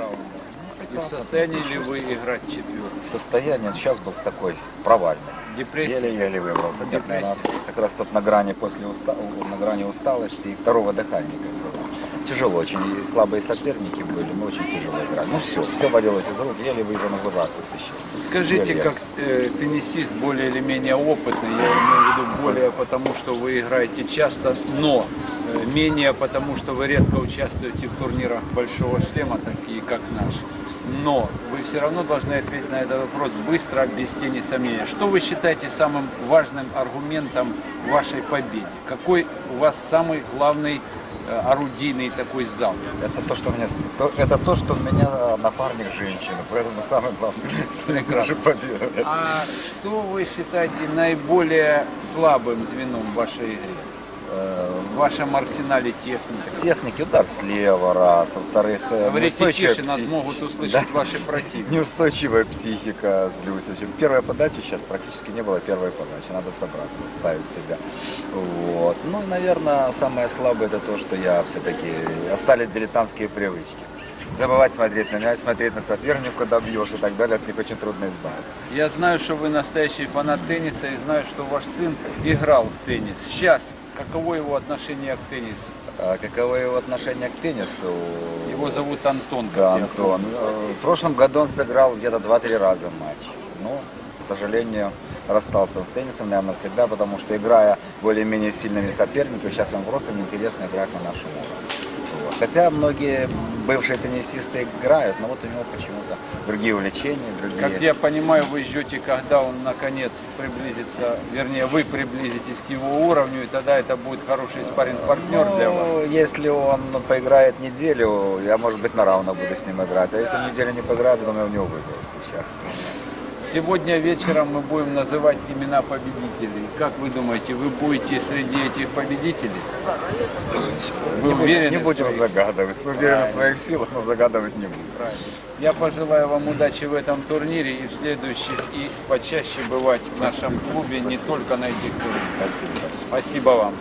раунда. И в состоянии ли вы играть четвертый? Состояние сейчас был такой провальный. Депрессия? Еле-еле выбрался. Нет, наверное, как раз тут на грани после уста... на грани усталости и второго дыхания как было. Тяжело очень. И слабые соперники были, мы очень тяжело играли. Ну все, все валилось из рук, еле вы уже на зубах вытащили. Скажите, Еле. как э, теннисист более или менее опытный, я имею в виду более потому, что вы играете часто, но менее потому, что вы редко участвуете в турнирах большого шлема, такие как наш. Но вы все равно должны ответить на этот вопрос быстро, без тени сомнения. Что вы считаете самым важным аргументом вашей победе? Какой у вас самый главный э, орудийный такой зал? Это то, что меня, то- это то, что у меня напарник женщина, поэтому главное, Прекрасно. наша победа. А что вы считаете наиболее слабым звеном в вашей игре? Вашем арсенале техники? Техники, удар слева, раз, во-вторых, э, Говорите неустойчивая тише, нас пси- могут услышать Да. ваши противники. Неустойчивая психика, злюсь очень. Первая подача сейчас практически не было первой подачи, надо собраться, заставить себя. Вот. Ну и, наверное, самое слабое это то, что я все-таки остались дилетантские привычки. Забывать смотреть на мяч, смотреть на соперника, когда бьешь и так далее, от них очень трудно избавиться. Я знаю, что вы настоящий фанат тенниса и знаю, что ваш сын играл в теннис. Сейчас каково его отношение к теннису? А каково его отношение к теннису? Его зовут Антон. Да, Антон. Э, В прошлом году он сыграл где-то 2-3 раза матч. Ну, к сожалению, расстался с теннисом, наверное, навсегда, потому что играя более-менее сильными соперниками, сейчас ему просто неинтересно играть на нашем уровне. Хотя многие бывшие теннисисты играют, но вот у него почему-то другие увлечения, другие... Как я понимаю, вы ждете, когда он наконец приблизится, вернее, вы приблизитесь к его уровню, и тогда это будет хороший спарринг-партнер для вас. Ну, если он поиграет неделю, я, может быть, на равно буду с ним играть. А если неделю не поиграет, я думаю, у него выиграет сейчас. Сегодня вечером мы будем называть имена победителей. Как вы думаете, вы будете среди этих победителей? Вы не будем, уверены не в будем загадывать. Мы уверены в своих силах, но загадывать не будем. Правильно. Я пожелаю вам удачи в этом турнире и в следующих, и почаще бывать в нашем Спасибо, клубе, не спасибо. только на этих турнирах. Спасибо. Спасибо вам.